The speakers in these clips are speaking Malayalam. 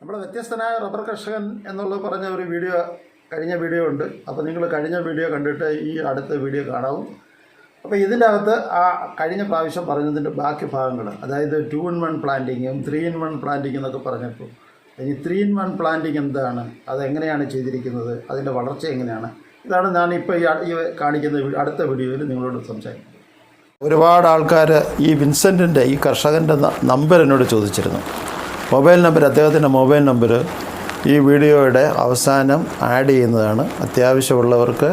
നമ്മുടെ വ്യത്യസ്തനായ റബ്ബർ കർഷകൻ എന്നുള്ളത് പറഞ്ഞ ഒരു വീഡിയോ കഴിഞ്ഞ വീഡിയോ ഉണ്ട്. അപ്പോൾ നിങ്ങൾ കഴിഞ്ഞ വീഡിയോ കണ്ടിട്ട് ഈ അടുത്ത വീഡിയോ കാണാവും. അപ്പോൾ ഇതിന്റെ അകത്ത് ആ കഴിഞ്ഞ പ്രാവശ്യം പറഞ്ഞതിന്റെ ബാക്കി ഭാഗങ്ങൾ അതായത് ടു ഇൻ വൺ പ്ലാന്റിങ്ങും ത്രീ ഇൻ വൺ പ്ലാന്റിംഗ് എന്നൊക്കെ പറഞ്ഞപ്പോൾ ഇനി ത്രീ ഇൻ വൺ പ്ലാന്റിങ് എന്താണ്? അതെങ്ങനെയാണ് ചെയ്തിരിക്കുന്നത്? അതിന്റെ വളർച്ച എങ്ങനെയാണ്? ഇതാണ് ഞാൻ ഇപ്പോൾ ഈ കാണിക്കുന്ന അടുത്ത വീഡിയോയിൽ നിങ്ങളോട് സംസാരിക്കുന്നത് ഒരുപാട് ആൾക്കാർ ഈ വിൻസെന്റിന്റെ ഈ കർഷകന്റെ നമ്പർ എന്നോട് ചോദിച്ചിരുന്നു. മൊബൈൽ നമ്പർ അദ്ദേഹത്തിന്റെ മൊബൈൽ നമ്പർ ഈ വീഡിയോയുടെ അവസാനം ആഡ് ചെയ്യുന്നതാണ്. അത്യാവശ്യമുള്ളവർക്ക്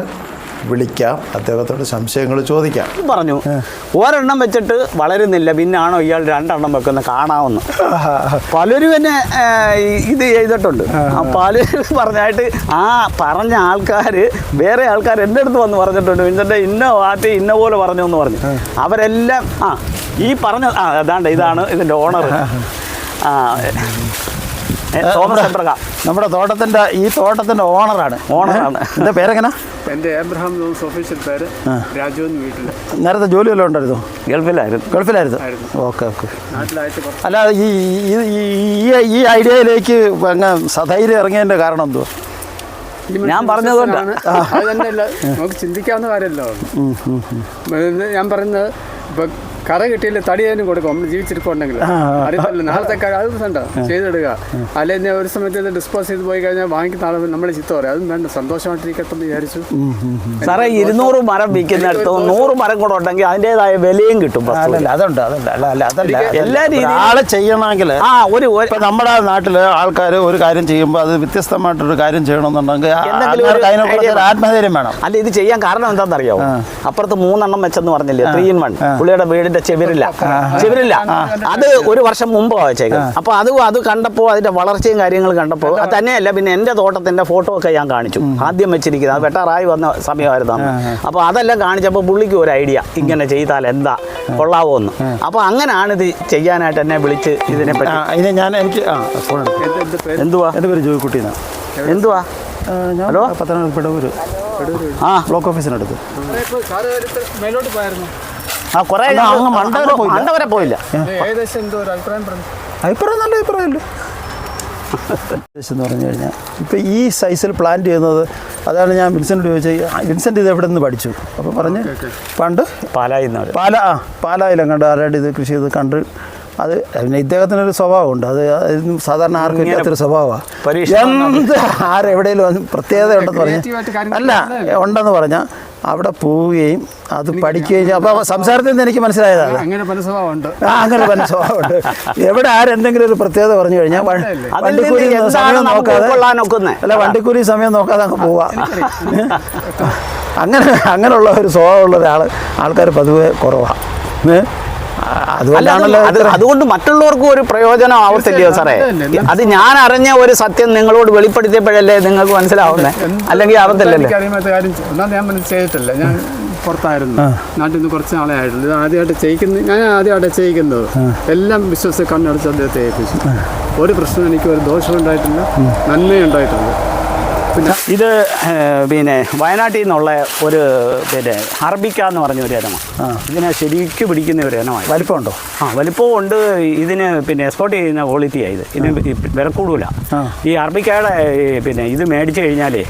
വിളിക്കാം. അദ്ദേഹത്തോട് സംശയങ്ങൾ ചോദിക്കാം. പറഞ്ഞു. ഒരെണ്ണം വെച്ചിട്ട് വളരുന്നില്ല. പിന്നാണോ ഇയാൾ രണ്ടെണ്ണം വെക്കുന്ന കാണാവുന്ന. പലരും എന്നെ ഇത് ചെയ്തിട്ടുണ്ട്. ആ പലരും പറഞ്ഞായിട്ട് ആ പറഞ്ഞ ആൾക്കാർ വേറെ ആൾക്കാർ എന്റെ അടുത്ത് വന്ന് പറഞ്ഞിട്ടുണ്ട്. വിൻസെന്റെ ഇന്ന പാർട്ടി ഇന്ന പോലെ പറഞ്ഞു എന്ന് പറഞ്ഞു. അവരെല്ലാം ആ ഈ പറഞ്ഞ ആ അതാണ്ട് ഇതാണ് ഇതിന്റെ ഓണർ. ആ തോമസ് എബ്രഹാം നമ്മുടെ തോട്ടത്തിന്റെ ഈ തോട്ടത്തിന്റെ ഓണറാണ്. ഓണറാണ്. എന്റെ പേരെങ്ങനെ? എന്റെ എബ്രഹാം തോമസ് ഒഫീഷ്യൽ പേര് രാജു വീട്ടിൽ നേരത്തെ ജോലി വല്ലതും ഉണ്ടായിരുന്നു? ഗൾഫിലായിരുന്നു. ഗൾഫിലായിരുന്നു. Okay okay. അല്ല ഈ ഈ- ഈ- ഈ ഈ ഐഡിയയിലേക്ക് അങ്ങ് സധൈര്യം ഇറങ്ങിയതിന്റെ കാരണം എന്തുവാ? ഞാൻ പറഞ്ഞതുകൊണ്ടാണ് അത് തന്നെയല്ല. നമുക്ക് ചിന്തിക്കാവുന്ന കാര്യമല്ലോ. ഞാൻ പറയുന്നത് ഇപ്പൊ കറ കിട്ടിയില്ല തടി കൊടുക്കും. നമ്മൾ ജീവിച്ചിരിപ്പുണ്ടെങ്കിൽ. അറിയത്തില്ല നാളത്തെ അത് വേണ്ട. ചെയ്തിടുക അല്ലെങ്കിൽ ഒരു സമയത്ത് ഡിസ്പോസ് ചെയ്ത് പോയി കഴിഞ്ഞാൽ വാങ്ങിക്കുന്ന നാളെ നമ്മൾ ചിത്ത പറയും. അതും വേണ്ട. സന്തോഷമായിട്ടിരിക്കട്ടെന്ന് വിചാരിച്ചു. സാറേ ഇരുന്നൂറ് മരം വിൽക്കുന്നിടത്ത് നൂറ് മരം കൂടെ ഉണ്ടെങ്കിൽ അതിന്റെതായ വിലയും കിട്ടും. അല്ലല്ല അതുണ്ട് അതുണ്ട്. അല്ല അല്ല അതല്ല. എല്ലാ രീതിയിലും- ആളെ ചെയ്യണമെങ്കിൽ ആ ഒരു നമ്മുടെ നാട്ടിൽ ആൾക്കാർ ഒരു കാര്യം ചെയ്യുമ്പോൾ അത് വ്യത്യസ്തമായിട്ടൊരു കാര്യം ചെയ്യണമെന്നുണ്ടെങ്കിൽ അതിനെക്കുറിച്ച് ആത്മധൈര്യം വേണം. അല്ല ഇത് ചെയ്യാൻ കാരണം എന്താണെന്നറിയാമോ അപ്പുറത്ത് മൂന്നെണ്ണം വെച്ചെന്ന് പറഞ്ഞില്ലേ? ത്രീ ഇൻ വൺ പുള്ളിയുടെ വീടിന്റെ ചെവിരില്ല. ചെവിരില്ല. അത് ഒരു വർഷം മുമ്പ് വായിച്ചേക്കും അപ്പൊ അത് അത് കണ്ടപ്പോൾ അതിന്റെ വളർച്ചയും കാര്യങ്ങളും കണ്ടപ്പോൾ അത് തന്നെയല്ല പിന്നെ എന്റെ തോട്ടത്തിന്റെ ഫോട്ടോ ഒക്കെ ഞാൻ കാണിച്ചു. ആദ്യം വെച്ചിരിക്കുന്നത് അത് വെട്ടാറായി വന്ന സമയമായിരുന്നു അപ്പോൾ അപ്പൊ അതെല്ലാം കാണിച്ചപ്പോൾ പുള്ളിക്ക് ഒരു ഐഡിയ. ഇങ്ങനെ ചെയ്താൽ എന്താ? കൊള്ളാവോ എന്ന് അപ്പൊ അങ്ങനെയാണ് ഇത് ചെയ്യാനായിട്ട് എന്നെ വിളിച്ച് ഇതിനെ പറ്റി. ഞാൻ എനിക്ക് എന്തുവാ? എന്റെ പേര് ജോയിക്കുട്ടി എന്തുവാ? ഹലോ? പത്തനംതിട്ട പെടൂര് ആ. ബ്ലോക്ക് ഓഫീസിനടുത്ത്. മേലോട്ട് പോയായിരുന്നു? ആ കുറെ മണ്ടവരെ പോയില്ല. മണ്ട വരെ പോയില്ല ഏകദേശം എന്തോ ഒരു അഭിപ്രായം നല്ല അഭിപ്രായമല്ലോ? എന്ന് പറഞ്ഞു കഴിഞ്ഞാൽ ഇപ്പം ഈ സൈസിൽ പ്ലാൻ ചെയ്യുന്നത് അതാണ് ഞാൻ വിൻസെന്റ് ചോദിച്ചത് വിൻസെന്റ് ഇത് എവിടെ നിന്ന് പഠിച്ചു? അപ്പോൾ പറഞ്ഞ് പണ്ട് പാലായി പാല ആ പാലായിലും കണ്ട് ആരായിട്ട് ഇത് കൃഷി ചെയ്ത് കണ്ട് അത് പിന്നെ ഇദ്ദേഹത്തിനൊരു സ്വഭാവമുണ്ട്. അത് സാധാരണ ആർക്കും ഇല്ലാത്തൊരു സ്വഭാവമാണ് എന്ത് ആരെവിടെയെങ്കിലും പ്രത്യേകത ഉണ്ടെന്ന് പറഞ്ഞാൽ അല്ല ഉണ്ടെന്ന് പറഞ്ഞാൽ അവിടെ പോവുകയും അത് പഠിക്കുകയും അപ്പോൾ സംസാരത്തിൽ നിന്ന് എനിക്ക് മനസ്സിലായതാണ്. അങ്ങനെ പല സ്വഭാവമുണ്ട്. ആ അങ്ങനെ സ്വഭാവമുണ്ട്. എവിടെ ആരെന്തെങ്കിലും ഒരു പ്രത്യേകത പറഞ്ഞു കഴിഞ്ഞാൽ വണ്ടിക്കൂലി സമയം നോക്കാതെ അല്ല വണ്ടിക്കൂലി സമയം നോക്കാതെ അങ്ങ് പോവാ. അങ്ങനെ അങ്ങനെയുള്ള ഒരു സ്വഭാവമുള്ള ഒരാൾ ആൾക്കാർ പൊതുവെ കുറവാണ് അതുകൊണ്ടാണല്ലോ അതുകൊണ്ട് മറ്റുള്ളവർക്കും ഒരു പ്രയോജനം ആവത്തില്ലയോ സാറേ? അത് ഞാൻ അറിഞ്ഞ ഒരു സത്യം നിങ്ങളോട് വെളിപ്പെടുത്തിയപ്പോഴല്ലേ നിങ്ങൾക്ക് മനസ്സിലാവുന്നേ? അല്ലെങ്കിൽ ആവത്തില്ലല്ലോ? ഒന്നാമത് ഞാൻ ചെയ്തിട്ടില്ല. ഞാൻ പുറത്തായിരുന്നു. നാട്ടിൽ നിന്ന് കുറച്ച് നാളെ ആയിരുന്നു ഇത് ആദ്യമായിട്ട് ചെയ്യിക്കുന്നത് ഞാൻ ആദ്യമായിട്ട് ചെയ്യിക്കുന്നത്. എല്ലാം വിശ്വസിച്ച് കണ്ണടച്ച് അദ്ദേഹത്തെ ഏൽപ്പിച്ചു. ഒരു പ്രശ്നം എനിക്ക് ഒരു ദോഷം ഉണ്ടായിട്ടില്ല. നന്മയുണ്ടായിട്ടുണ്ട് പിന്നെ ഇത് പിന്നെ വയനാട്ടിൽ നിന്നുള്ള ഒരു പിന്നെ അറബിക്ക എന്ന് പറഞ്ഞ ഒരു ഇനമാണ്. ഇതിനെ ശരിക്കും പിടിക്കുന്ന ഒരു ഇനമാണ്. വലിപ്പമുണ്ടോ? ആ വലിപ്പവും ഉണ്ട് ഇതിന് പിന്നെ എക്സ്പോർട്ട് ചെയ്യുന്ന ക്വാളിറ്റി ആയത് ഇതിന് വില കൂടുതല. ഈ അറബിക്കയുടെ പിന്നെ ഇത് മേടിച്ചു കഴിഞ്ഞാലേ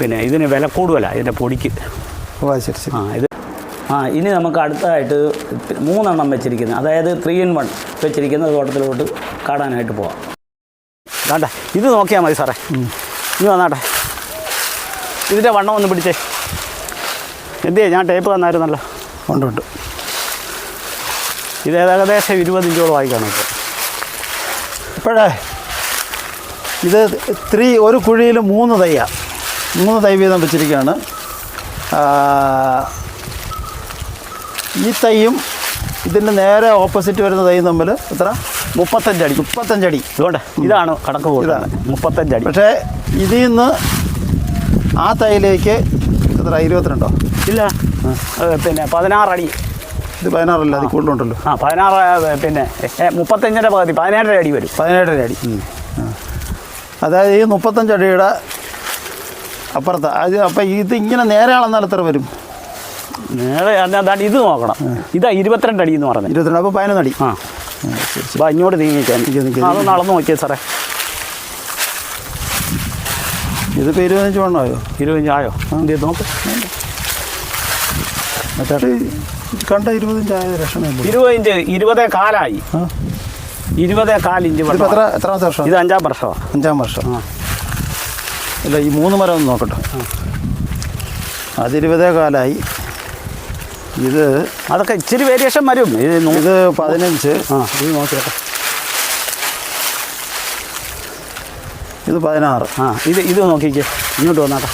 പിന്നെ ഇതിന് വില കൂടുതല ഇതിന്റെ പൊടിക്ക്. ഓ ശരി ശരി. ആ ഇത്. ആ ഇനി നമുക്ക് അടുത്തതായിട്ട് മൂന്നെണ്ണം വെച്ചിരിക്കുന്നത്. അതായത് ത്രീ ഇൻ വൺ വെച്ചിരിക്കുന്ന തോട്ടത്തിലോട്ട് കാണാനായിട്ട് പോവാം. കണ്ട ഇത് നോക്കിയാൽ മതി സാറേ. ഇനി വന്നാട്ടെ. ഇതിന്റെ വണ്ണം ഒന്ന് പിടിച്ചേ. എന്തേ ഞാൻ ടേപ്പ് തന്നായിരുന്നല്ലോ. ഉണ്ട് ഉണ്ട്. ഇത് ഏകദേശം ഇരുപത് ഇഞ്ചോളം ആയി കാണും ഇപ്പോൾ ഇപ്പോഴേ ഇത് ത്രീ ഒരു കുഴിയിൽ മൂന്ന് തയ്യാ മൂന്ന് തൈ വീതം വെച്ചിരിക്കുകയാണ്. ഈ തൈയും ഇതിന്റെ നേരെ ഓപ്പോസിറ്റ് വരുന്ന തൈ തമ്മിൽ എത്ര? മുപ്പത്തഞ്ചടി മുപ്പത്തഞ്ചടി ഇതുകൊണ്ട് ഇതാണ് കണക്ക് പോകുന്നത് മുപ്പത്തഞ്ചടി പക്ഷേ ഇതിൽ നിന്ന് ആ തൈയിലേക്ക് എത്ര ഇരുപത്തിരണ്ടോ? ഇല്ല. പിന്നെ പതിനാറടി ഇത് പതിനാറല്ല അത് കൂടുതലുണ്ടല്ലോ. ആ പതിനാറ് പിന്നെ മുപ്പത്തഞ്ചിന്റെ പകുതി പതിനേഴര അടി വരും. പതിനേഴര അടി. അതായത് ഈ മുപ്പത്തഞ്ചടിയുടെ അപ്പുറത്ത് അത് അപ്പം ഇത് ഇങ്ങനെ നേരെ അളന്നാൽ എത്ര വരും? നേരെ ഇത് നോക്കണം. ഇതാ ഇരുപത്തിരണ്ട് അടി എന്ന് പറഞ്ഞത്. ഇരുപത്തിരണ്ട് അപ്പോൾ പതിനൊന്ന് അടി. ആ. അപ്പോൾ ഇങ്ങോട്ട് നീങ്ങിക്കാൻ. അതൊന്ന് അളന്ന് നോക്കിയേ സാറേ. ഇതിപ്പോൾ ഇരുപത്തഞ്ച് വേണമായോ ഇരുപത്തഞ്ച് ആയോ? എന്ത് നോക്ക്. കണ്ട ഇരുപത്തഞ്ചായ ലക്ഷണമല്ലേ ഇരുപത് ഇഞ്ച് ഇരുപതേ കാലായി. ഇരുപതേ കാലിഞ്ച് എത്ര എത്രാമത്തെ വർഷം? ഇത് അഞ്ചാം വർഷമാണ് അഞ്ചാം വർഷം. ആ. ഇല്ല ഈ മൂന്ന് മരം ഒന്ന് നോക്കട്ടെ. അതിരുപതേ കാലായി. ഇത് അതൊക്കെ ഇച്ചിരി വേരിയേഷൻ വരും. ഇത് ഇത് പതിനഞ്ച്. ആ. ഇത് നോക്കിയാട്ടെ ഇത് പതിനാറ്. ആ ഇത് ഇത് നോക്കിക്കേ. ഇങ്ങോട്ട് വന്നാട്ടെ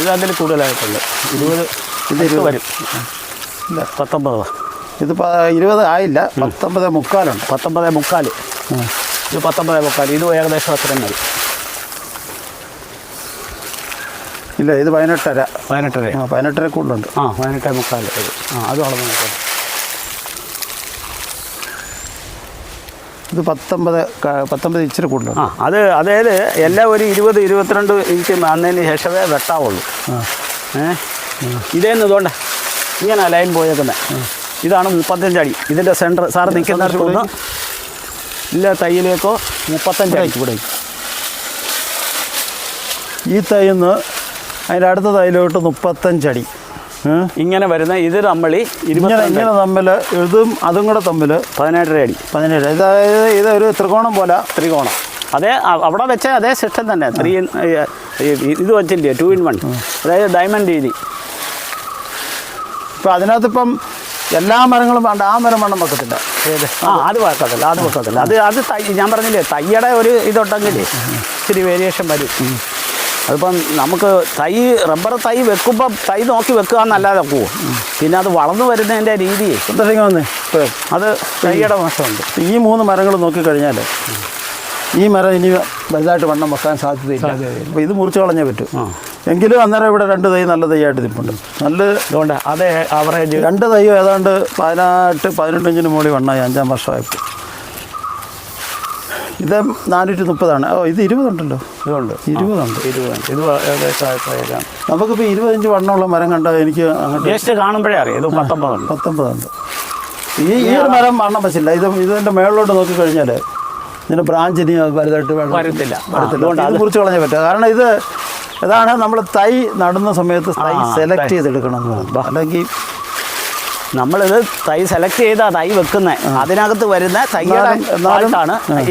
ഇത് അതിൽ കൂടുതലായിട്ടുണ്ട്. ഇരുപത് ഇത് ഇരുപത്. വരും. ഇല്ല പത്തൊമ്പത്. ഇത് പ- ഇരുപത് ആയില്ല. പത്തൊമ്പത് മുക്കാലുണ്ട്. പത്തൊമ്പത് മുക്കാൽ. ഇത് പത്തൊമ്പത് മുക്കാൽ ഇത് ഏകദേശം അത്രയും മതി ഇല്ല ഇത് പതിനെട്ടര. പതിനെട്ടര. ആ പതിനെട്ടര കൂടുതലുണ്ട് ആ പതിനെട്ടേ മുക്കാൽ ഇത് ആ അത് നോക്കാം ഇത് പത്തൊമ്പത് പത്തൊമ്പത് ഇച്ചിരി കൂടുതൽ ആ അത് അതായത് എല്ലാം ഒരു ഇരുപത് ഇരുപത്തിരണ്ട് ഇഞ്ച് വന്നതിന് ശേഷമേ വെട്ടാവുള്ളൂ. ഏ? ഇതേന്ന് ഇതുകൊണ്ട്. ഇങ്ങനെ ലൈൻ പോയേക്കുന്നത് ഇതാണ് മുപ്പത്തഞ്ച് അടി. ഇതിന്റെ സെന്റർ സാർ നിൽക്കുന്ന ഒന്ന് ഇല്ല തയ്യിലേക്കോ മുപ്പത്തഞ്ച് അടി. ഇവിടെ ഈ തൈന്ന് അതിന്റെ അടുത്ത തൈലോട്ട് മുപ്പത്തഞ്ചടി? ഇങ്ങനെ വരുന്ന ഇത് നമ്മൾ ഇങ്ങനെ തമ്മിൽ ഇതും അതും കൂടെ തമ്മിൽ പതിനേഴര അടി. പതിനേഴ് അതായത് ഇതൊരു ത്രികോണം പോലെ. ത്രികോണം. അതേ അവിടെ വെച്ച അതേ സിസ്റ്റം തന്നെ. ത്രീ ഇൻ ഇത് വെച്ചില്ലേ? Two in one. അതായത് ഡയമണ്ട് രീതി. ഇപ്പം അതിനകത്ത് ഇപ്പം എല്ലാ മരങ്ങളും വേണ്ട ആ മരം വേണം വെക്കത്തില്ല. ആ അത് വെക്കത്തില്ല അത് വെക്കത്തില്ല. അത് അത് ഞാൻ പറഞ്ഞില്ലേ തയ്യയുടെ ഒരു ഇതുണ്ടെങ്കിൽ ഇച്ചിരി വേരിയേഷൻ വരും. അതിപ്പം നമുക്ക് തൈ റബ്ബർ തൈ വെക്കുമ്പോൾ തൈ നോക്കി വെക്കുക എന്നല്ലാതെ പോവും പിന്നെ അത് വളർന്നു വരുന്നതിന്റെ രീതി വന്ന്? വന്നേ അത് തൈയുടെ മോശമുണ്ട്. ഈ മൂന്ന് മരങ്ങൾ നോക്കിക്കഴിഞ്ഞാൽ ഈ മരം ഇനി വലുതായിട്ട് വണ്ണം വെക്കാൻ സാധ്യതയില്ല. അപ്പോൾ ഇത് മുറിച്ച് കളഞ്ഞേ പറ്റും. എങ്കിലും അന്നേരം ഇവിടെ രണ്ട് തൈ നല്ല തൈയായിട്ട് നിൽപ്പുണ്ട് നല്ല അതുകൊണ്ട് അതെ ആവറേജ് രണ്ട് തൈയോ ഏതാണ്ട് പതിനെട്ട് പതിനെട്ട് ഇഞ്ചിന് മുകളിൽ വണ്ണായി അഞ്ചാം വർഷമായപ്പോൾ. ഇത് നാനൂറ്റി മുപ്പതാണ് ഓ ഇത് ഇരുപതുണ്ടല്ലോ. ഇതുണ്ട്. ഇരുപതുണ്ട്. ഇരുപത് ഇത് ഏകദേശം നമുക്കിപ്പോൾ ഇരുപത്തഞ്ച് വണ്ണമുള്ള മരം കണ്ടാൽ എനിക്ക് അങ്ങോട്ട് ജസ്റ്റ് കാണുമ്പോഴേ അറിയാം. ഇത് പത്തൊമ്പതുണ്ട്. പത്തൊമ്പതുണ്ട്. ഈ ഈ ഒരു മരം വണ്ണം വെച്ചില്ല. ഇത് ഇതിന്റെ മേളിലോട്ട് നോക്കിക്കഴിഞ്ഞാൽ ഇതിന്റെ ബ്രാഞ്ച് ഇനി വലുതായിട്ട് വരത്തില്ല. വരത്തില്ല. അത് കുറിച്ച് കളഞ്ഞേ പറ്റുക കാരണം ഇത് ഇതാണ് നമ്മൾ തൈ നടുന്ന സമയത്ത് തൈ സെലക്ട്. ചെയ്തെടുക്കണം എന്ന് പറയുന്നത്. അല്ലെങ്കിൽ നമ്മളിത് തൈ സെലക്ട് ചെയ്താ തൈ വെക്കുന്നത് അതിനകത്ത് വരുന്ന തൈയുടെ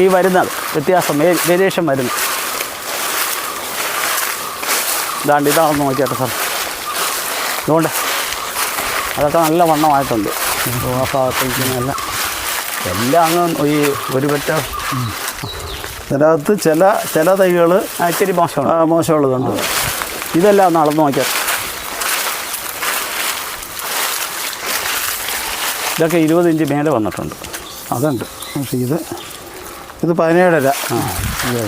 ഈ വരുന്നത്. വ്യത്യാസം വേരിയേഷൻ വരുന്നത്. ഇതാണ്ട് ഇതാണെന്ന് നോക്കിയാട്ടെ സാർ. ഇതുകൊണ്ട് അതൊക്കെ നല്ല വണ്ണമായിട്ടുണ്ട്. ആ ഭാഗത്തേക്കുന്നതല്ല എല്ലാം. അങ്ങ് ഈ ഒരു പറ്റ ഇതിനകത്ത് ചില ചില തൈകൾ ഇച്ചിരി മോശമാണ്. മോശമുള്ളതുണ്ട്. ഇതെല്ലാം ഒന്ന് അളന്ന് നോക്കിയാൽ ഇതൊക്കെ ഇരുപത് ഇഞ്ച് മേലെ വന്നിട്ടുണ്ട്. അതുണ്ട്. പക്ഷേ ഇത് ഇത് പതിനേഴര. ഇത്.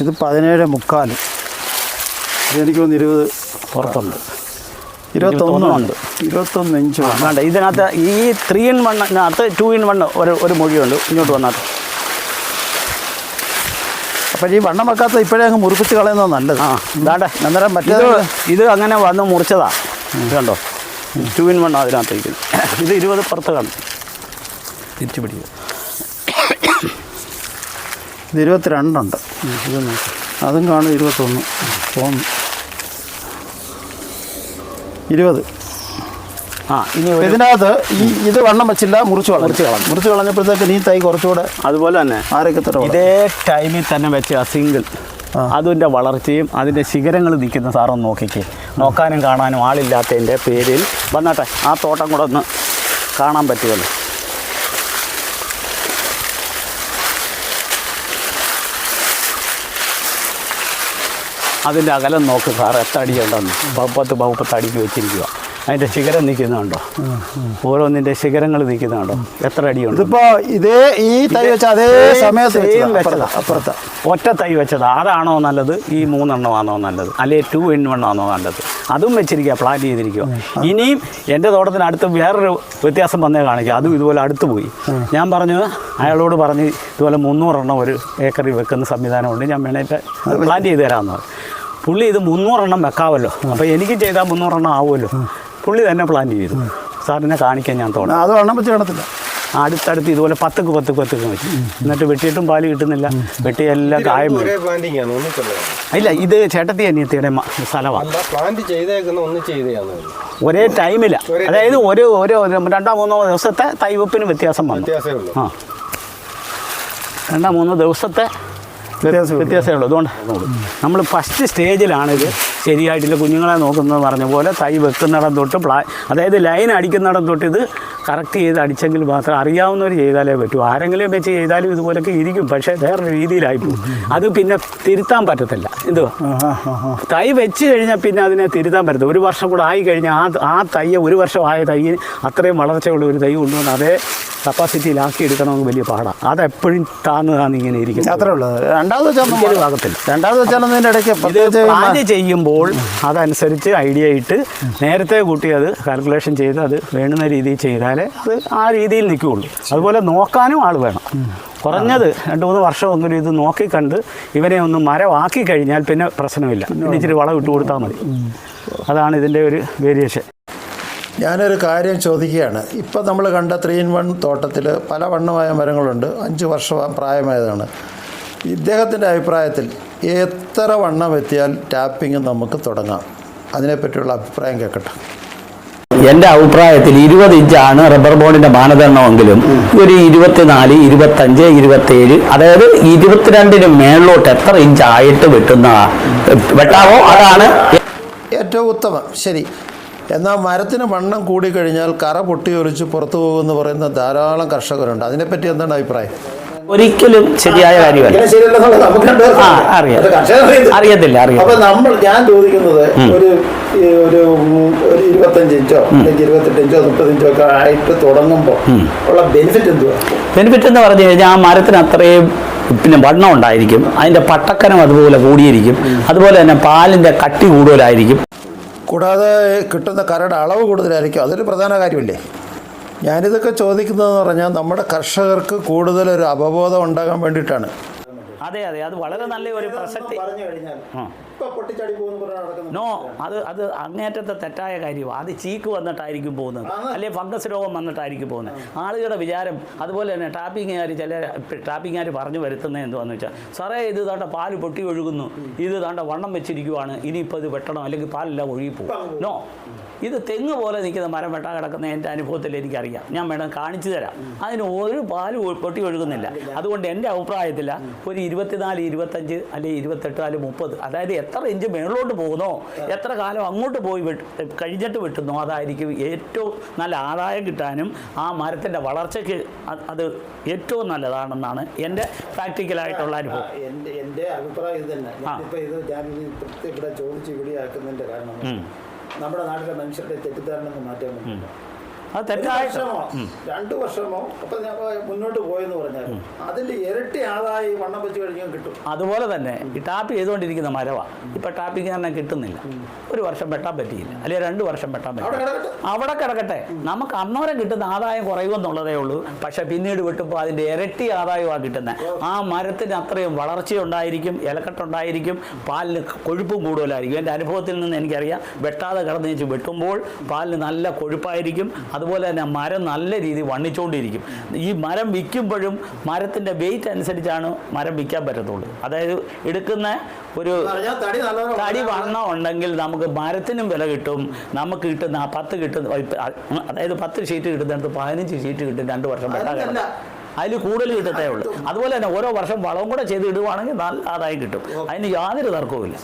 ഇത് പതിനേഴ് മുക്കാൽ എനിക്ക് തോന്നുന്നു ഇരുപത് പുറത്തുണ്ട്. ഇരുപത്തൊന്നുണ്ട് ഇരുപത്തൊന്ന് ഇഞ്ച് വേണം. വേണ്ട. ഇതിനകത്ത് ഈ ത്രീ ഇൻ വണ്ണിനകത്ത് ടു ഇൻ വണ്ണ് ഒരു ഒരു മൊഴിയുണ്ട്. ഇങ്ങോട്ട് വന്നിട്ട് അപ്പോൾ ഈ വണ്ണം വെക്കാത്ത ഇപ്പോഴേ അങ്ങ് മുറിപ്പിച്ച് കളയുന്നത് നല്ലത്. ആ. ഇതാണ്ടേ അന്നേരം മറ്റേ ഇത് ഇത് അങ്ങനെ വന്ന് മുറിച്ചതാ. കണ്ടോ? ടു ഇൻ വൺ അതിനകത്തേക്ക് ഇത് ഇരുപത് പുറത്ത് കാണും. തിരിച്ചു പിടിക്കുക ഇത് ഇരുപത്തിരണ്ടുണ്ട്. ഇത് അതും കാണും ഇരുപത്തൊന്ന്. തോന്നുന്നു. ഇരുപത്. ആ ഇനി ഇതിനകത്ത് ഈ ഇത് വണ്ണം വെച്ചില്ല മുറിച്ച് കളഞ്ഞു. മുറിച്ച് കളഞ്ഞു. മുറിച്ച് കളഞ്ഞപ്പോഴത്തേക്ക് നീ തൈ കുറച്ചുകൂടെ അതുപോലെ തന്നെ ആരോഗ്യത്തോടെ ഇതേ ടൈമിൽ തന്നെ വെച്ച ആ സിംഗിൾ. അതിന്റെ വളർച്ചയും അതിന്റെ ശിഖരങ്ങൾ നിൽക്കുന്ന സാറൊന്ന് നോക്കിക്കേ. നോക്കാനും കാണാനും ആളില്ലാത്തതിന്റെ പേരിൽ വന്നാട്ടെ ആ തോട്ടം കൂടെ ഒന്ന് കാണാൻ പറ്റുമല്ലോ. അതിന്റെ അകലം നോക്ക് സാർ എത്ര അടിയുണ്ടെന്ന്. പത്ത് പത്ത് അടിക്ക് വെച്ചിരിക്കുക അതിന്റെ ശിഖരം നിൽക്കുന്നുണ്ടോ? ഓരോന്നിന്റെ ശിഖരങ്ങൾ നിൽക്കുന്നുണ്ടോ? എത്ര അടിയുണ്ട്? ഇപ്പോൾ ഇതേ ഈ തൈ വെച്ച അതേ സമയത്ത് അപ്പുറത്ത്. ഒറ്റ തൈ വെച്ചത്. അതാണോ നല്ലത്? ഈ മൂന്നെണ്ണമാണോ നല്ലത്? അല്ലെ ടു ഇൻ വൺ ആണോ നല്ലത്? അതും വെച്ചിരിക്കുക പ്ലാൻ ചെയ്തിരിക്കുക. ഇനിയും എന്റെ തോട്ടത്തിന് അടുത്ത് വേറൊരു വ്യത്യാസം വന്നേ കാണിക്കുക അതും ഇതുപോലെ അടുത്ത് പോയി. ഞാൻ പറഞ്ഞു അയാളോട് പറഞ്ഞ് ഇതുപോലെ മുന്നൂറെണ്ണം ഒരു ഏക്കറിൽ വെക്കുന്ന സംവിധാനമുണ്ട്. ഞാൻ വേണേൽ പ്ലാൻ ചെയ്ത് തരാമെന്ന് പറഞ്ഞു. പുള്ളി ഇത് മുന്നൂറെണ്ണം വെക്കാമല്ലോ അപ്പോൾ എനിക്ക് ചെയ്താൽ മുന്നൂറെണ്ണം ആവുമല്ലോ. പുള്ളി തന്നെ പ്ലാൻ ചെയ്തു. സാറിനെ കാണിക്കാൻ ഞാൻ തോന്നി. അത് എണ്ണം വെച്ച് കാണത്തില്ല. അടുത്തടുത്ത് ഇതുപോലെ പത്തുക്ക് പത്തുക്ക് പത്തുക്ക് വെച്ചു. എന്നിട്ട് വെട്ടിയിട്ടും പാൽ കിട്ടുന്നില്ല. വെട്ടി എല്ലാം കായം ഇല്ല ഇത് ചേട്ടത്തി അനിയത്തിയുടെ സ്ഥലമാണ്. അല്ല പ്ലാന്റ് ചെയ്തേക്കുന്ന ഒന്ന് ചെയ്തതാണ് ഒരേ ടൈമില്ല അതായത് ഒരു ഓരോ രണ്ടോ മൂന്നോ ദിവസത്തെ തൈവപ്പിന് വ്യത്യാസം വന്നു. ആ. രണ്ടോ മൂന്നോ ദിവസത്തെ വ്യത്യാസമേ ഉള്ളൂ. അതുകൊണ്ട് നമ്മൾ ഫസ്റ്റ് സ്റ്റേജിലാണിത് ശരിയായിട്ടില്ല കുഞ്ഞുങ്ങളെ നോക്കുന്നത് പറഞ്ഞ പോലെ തൈ വെക്കുന്നിടം തൊട്ട് പ്ലാ അതായത് ലൈൻ അടിക്കുന്നിടം തൊട്ട് ഇത് കറക്റ്റ് ചെയ്ത് അടിച്ചെങ്കിൽ മാത്രം അറിയാവുന്നവർ ചെയ്താലേ പറ്റൂ. ആരെങ്കിലും വെച്ച് ചെയ്താലും ഇതുപോലൊക്കെ ഇരിക്കും. പക്ഷേ വേറൊരു രീതിയിലായി പോകും. അത് പിന്നെ തിരുത്താൻ പറ്റത്തില്ല. എന്തുവാ? തൈ വെച്ച് കഴിഞ്ഞാൽ പിന്നെ അതിനെ തിരുത്താൻ പറ്റത്തില്ല. ഒരു വർഷം കൂടെ ആയി കഴിഞ്ഞാൽ ആ ആ തയ്യ ഒരു വർഷം ആയ തൈ അത്രയും വളർച്ചയുള്ള ഒരു തൈ കൊണ്ടുവന്ന് അതേ കപ്പാസിറ്റിയിലാക്കി എടുക്കണമെങ്കിൽ വലിയ പാടാണ് അതെപ്പോഴും താന്ന് താന്ന് ഇങ്ങനെ ഇരിക്കും. അത്രേ ഉള്ളത് രണ്ടാമത് വെച്ചാൽ ഭാഗത്തിൽ രണ്ടാമത് വെച്ചാൽ ഇടയ്ക്ക് ഇത് ചെയ്യുമ്പോൾ അതനുസരിച്ച് ഐഡിയ ഇട്ട് നേരത്തെ കൂട്ടി അത് കാൽക്കുലേഷൻ ചെയ്ത് അത് വേണ്ടുന്ന രീതിയിൽ ചെയ്താലേ അത് ആ രീതിയിൽ നിൽക്കുകയുള്ളൂ. അതുപോലെ നോക്കാനും ആൾ വേണം. കുറഞ്ഞത് രണ്ട് മൂന്ന് വർഷമെങ്കിലും ഇത് നോക്കി കണ്ട് ഇവനെ ഒന്ന് മരമാക്കി കഴിഞ്ഞാൽ പിന്നെ പ്രശ്നമില്ല. പിന്നെ ഇച്ചിരി വളം ഇട്ട് കൊടുത്താൽ മതി. അതാണ് ഇതിന്റെ ഒരു വേരിയേഷൻ. ഞാനൊരു കാര്യം ചോദിക്കുകയാണ്. ഇപ്പം നമ്മൾ കണ്ട ത്രീ ഇൻ വൺ തോട്ടത്തിൽ പല വണ്ണമായ മരങ്ങളുണ്ട്. അഞ്ച് വർഷം പ്രായമായതാണ്. ഇദ്ദേഹത്തിന്റെ അഭിപ്രായത്തിൽ എത്ര വണ്ണം എത്തിയാൽ ടാപ്പിംഗ് നമുക്ക് തുടങ്ങാം? അതിനെപ്പറ്റിയുള്ള അഭിപ്രായം കേൾക്കട്ടെ. എന്റെ അഭിപ്രായത്തിൽ ഇരുപത് ഇഞ്ചാണ് റബ്ബർ ബോണ്ടിന്റെ മാനദണ്ഡമെങ്കിലും ഒരു ഇരുപത്തിനാല് ഇരുപത്തഞ്ച് ഇരുപത്തേഴ് അതായത് ഇരുപത്തിരണ്ടിന് മേളിലോട്ട് എത്ര ഇഞ്ച് ആയിട്ട് വെട്ടുന്ന വെട്ടാവോ? അതാണ് ഏറ്റവും ഉത്തമം. ശരി. എന്നാൽ മരത്തിന് വണ്ണം കൂടിക്കഴിഞ്ഞാൽ കറ പൊട്ടിയൊലിച്ച് പുറത്തു പോകുമെന്ന് പറയുന്ന ധാരാളം കർഷകരുണ്ട്. അതിനെപ്പറ്റി എന്താണ് അഭിപ്രായം? ഒരിക്കലും ശരിയായ കാര്യമല്ല. ആ അറിയാം. അറിയത്തില്ല അറിയാം അപ്പൊ നമ്മൾ ഞാൻ ചോദിക്കുന്നത് ഒരു ഒരു ഒരു ഇരുപത്തഞ്ച് ഇഞ്ചോ അല്ലെങ്കിൽ ഇരുപത്തെട്ട് ഇഞ്ചോ മുപ്പത് ഇഞ്ചോ ഒക്കെ ആയിട്ട് തുടങ്ങുമ്പോൾ ഉള്ള ബെനിഫിറ്റ് എന്തുവാ? ബെനിഫിറ്റ് എന്ന് പറഞ്ഞു കഴിഞ്ഞാൽ ആ മരത്തിന് അത്രയും പിന്നെ വണ്ണം ഉണ്ടായിരിക്കും. അതിന്റെ പട്ടക്കനം അതുപോലെ കൂടിയിരിക്കും. അതുപോലെ തന്നെ പാലിന്റെ കട്ടി കൂടുതലായിരിക്കും. കൂടാതെ കിട്ടുന്ന കരയുടെ അളവ് കൂടുതലായിരിക്കും. അതൊരു പ്രധാന കാര്യമല്ലേ? ഞാനിതൊക്കെ ചോദിക്കുന്നതെന്ന് പറഞ്ഞാൽ നമ്മുടെ കർഷകർക്ക് കൂടുതൽ ഒരു അവബോധം ഉണ്ടാകാൻ വേണ്ടിയിട്ടാണ്. അതെ അതെ. അത് വളരെ നല്ല ഒരു പ്രസക്തി. പറഞ്ഞു കഴിഞ്ഞാൽ നോ അത് അത് അങ്ങേറ്റത്തെ തെറ്റായ കാര്യമാണ് അത് ചീക്ക് വന്നിട്ടായിരിക്കും പോകുന്നത്. അല്ലെങ്കിൽ ഫംഗസ് രോഗം വന്നിട്ടായിരിക്കും പോകുന്നത്. ആളുകളുടെ വിചാരം അതുപോലെ തന്നെ ടാപ്പിങ്ങുകാർ ചില ടാപ്പിങ്ങുകാർ പറഞ്ഞു വരുത്തുന്നത് എന്തുവാന്ന് വെച്ചാൽ സാറേ ഇത് താണ്ട പാൽ പൊട്ടി ഒഴുകുന്നു. ഇത് താണ്ട വണ്ണം വെച്ചിരിക്കുവാണ്. ഇനിയിപ്പോൾ ഇത് വെട്ടണം. അല്ലെങ്കിൽ പാലെല്ലാം ഒഴുകിപ്പോകും നോ ഇത് തെങ്ങ് പോലെ നിൽക്കുന്ന മരം വെട്ടാൻ കിടക്കുന്ന എന്റെ അനുഭവത്തിൽ എനിക്കറിയാം. ഞാൻ വേണം കാണിച്ചു തരാം. അതിന് ഒരു പാൽ പൊട്ടി ഒഴുകുന്നില്ല. അതുകൊണ്ട് എന്റെ അഭിപ്രായത്തിൽ ഒരു ഇരുപത്തിനാല് ഇരുപത്തഞ്ച് അല്ലെങ്കിൽ ഇരുപത്തെട്ട് അല്ലെങ്കിൽ മുപ്പത് അതായത് എത്ര ഇഞ്ച് മേളിലോട്ട് പോകുന്നോ എത്ര കാലം അങ്ങോട്ട് പോയി വിട്ട് കഴിഞ്ഞിട്ട് വെട്ടുന്നോ അതായിരിക്കും ഏറ്റവും നല്ല ആദായം കിട്ടാനും ആ മരത്തിന്റെ വളർച്ചയ്ക്ക് അത് ഏറ്റവും നല്ലതാണെന്നാണ് എന്റെ പ്രാക്ടിക്കലായിട്ടുള്ള അനുഭവം. എന്റെ എന്റെ അഭിപ്രായം ഇത് തന്നെ. ഇപ്പോൾ ഇത് ഞാൻ ഇവിടെ ചോദിച്ച് ഇവിടെയാക്കുന്നതിന്റെ കാരണം നമ്മുടെ നാട്ടിലെ മനുഷ്യരുടെ തെറ്റിദ്ധാരണ മാറ്റാൻ അത് തെറ്റായിട്ടാണോ രണ്ട് വർഷമോ? അപ്പൊ മുന്നോട്ട് പോയെന്ന് പറഞ്ഞാൽ അതിൽ ഇരട്ടി ആദായം വണ്ണം വെച്ച് കഴിഞ്ഞാൽ കിട്ടും. അതുപോലെ തന്നെ ഈ ടാപ്പ് ചെയ്തുകൊണ്ടിരിക്കുന്ന മരവ. ഇപ്പം ടാപ്പിംഗ് തന്നെ കിട്ടുന്നില്ല. ഒരു വർഷം വെട്ടാൻ പറ്റിയില്ല. അല്ലെങ്കിൽ രണ്ട് വർഷം വെട്ടാൻ പറ്റില്ല അവിടെ കിടക്കട്ടെ. നമുക്ക് അന്നോരം കിട്ടുന്ന ആദായം കുറയുമെന്നുള്ളതേ ഉള്ളൂ. പക്ഷെ പിന്നീട് വെട്ടുമ്പോൾ അതിന്റെ ഇരട്ടി ആദായമാണ് കിട്ടുന്നത് ആ മരത്തിന് അത്രയും വളർച്ചയുണ്ടായിരിക്കും ഇലക്കെട്ടുണ്ടായിരിക്കും പാലിന് കൊഴുപ്പും കൂടുതലായിരിക്കും. എന്റെ അനുഭവത്തിൽ നിന്ന് എനിക്കറിയാം. വെട്ടാതെ കിടന്നു വെച്ച് വെട്ടുമ്പോൾ പാലിന് നല്ല കൊഴുപ്പായിരിക്കും. അതുപോലെ തന്നെ മരം നല്ല രീതിയിൽ വണ്ണിച്ചുകൊണ്ടിരിക്കും ഈ മരം വിൽക്കുമ്പോഴും മരത്തിന്റെ വെയിറ്റ് അനുസരിച്ചാണ് മരം വിൽക്കാൻ പറ്റത്തുള്ളൂ. അതായത് എടുക്കുന്ന ഒരു തടി വണ്ണം ഉണ്ടെങ്കിൽ നമുക്ക് മരത്തിനും വില കിട്ടും. നമുക്ക് കിട്ടുന്ന ആ പത്ത് കിട്ടുന്ന അതായത് പത്ത് ഷീറ്റ് കിട്ടുന്നിടത്ത് പതിനഞ്ച് ഷീറ്റ് കിട്ടും രണ്ട് വർഷം. കിടക്കും അതിൽ കൂടുതൽ കിട്ടത്തേ ഉള്ളൂ. അതുപോലെ തന്നെ ഓരോ വർഷം വളവും കൂടെ ചെയ്ത് ഇടുവാണെങ്കിൽ നല്ല ആദായം കിട്ടും. അതിന് യാതൊരു തർക്കവും ഇല്ല